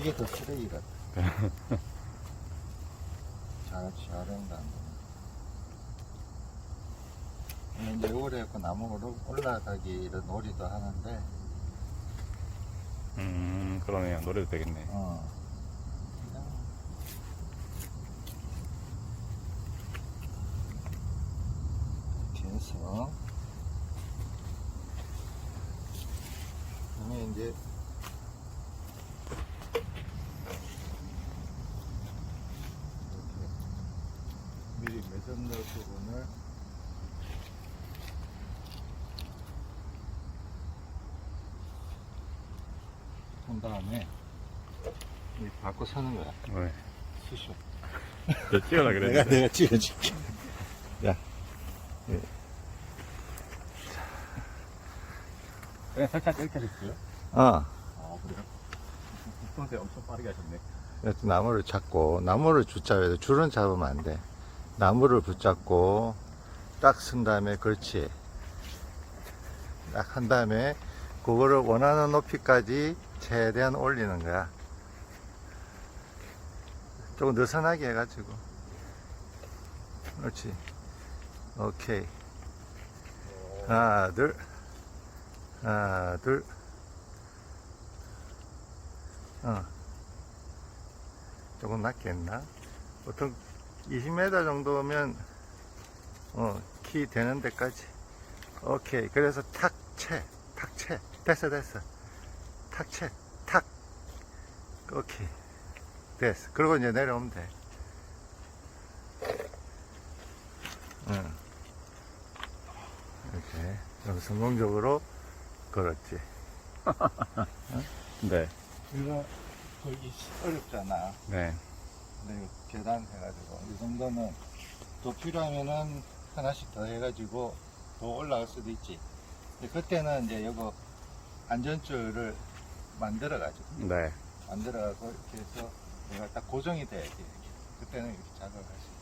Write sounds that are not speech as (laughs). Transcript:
이게 더 쓰레기 같아. 잘, 잘한다. 이제 올해 그 나무 로 올라가기를 놀이도 하는데, 음, 그러네요. 노래도 되겠네. 어. 이렇게 해서, 그러면 이제, 이렇게 미리 넣을 부분을 한 다음에 이 바꿔 사는 거야. 왜? 수쇼. 저 찍어라 내가 그랬는데. 내가 찍어줄게. 야, 그냥 살짝 이렇게 하셨어요? 어, 아, 그래요? 평소에 엄청 빠르게 하셨네. 나무를 잡고 나무를 돼. 줄은 잡으면 안 돼. 나무를 붙잡고 딱 쓴 다음에 그렇지. 딱 한 다음에 그거를 원하는 높이까지 최대한 올리는 거야. 조금 느슨하게 해가지고. 그렇지. 오케이. 하나, 둘. 하나, 둘. 어. 조금 낮겠나? 보통 20m 정도면, 어, 키 되는 데까지. 오케이. 그래서 탁 채. 탁 채. 됐어, 됐어. 탁 채. 탁. 오케이. 됐어. 그리고 이제 내려오면 돼. 응. 이렇게. 성공적으로 걸었지. (laughs) 네. 이거 걸기 어렵잖아. 네. 이거 계단 해가지고 이 정도는 더 필요하면은 하나씩 더 해가지고 더 올라갈 수도 있지. 근데 그때는 이제 이거 안전줄을 만들어가지고 네. 만들어가고 이렇게 해서 얘가 딱 고정이 돼야지. 이렇게. 그때는 이렇게 작업할 수 있어.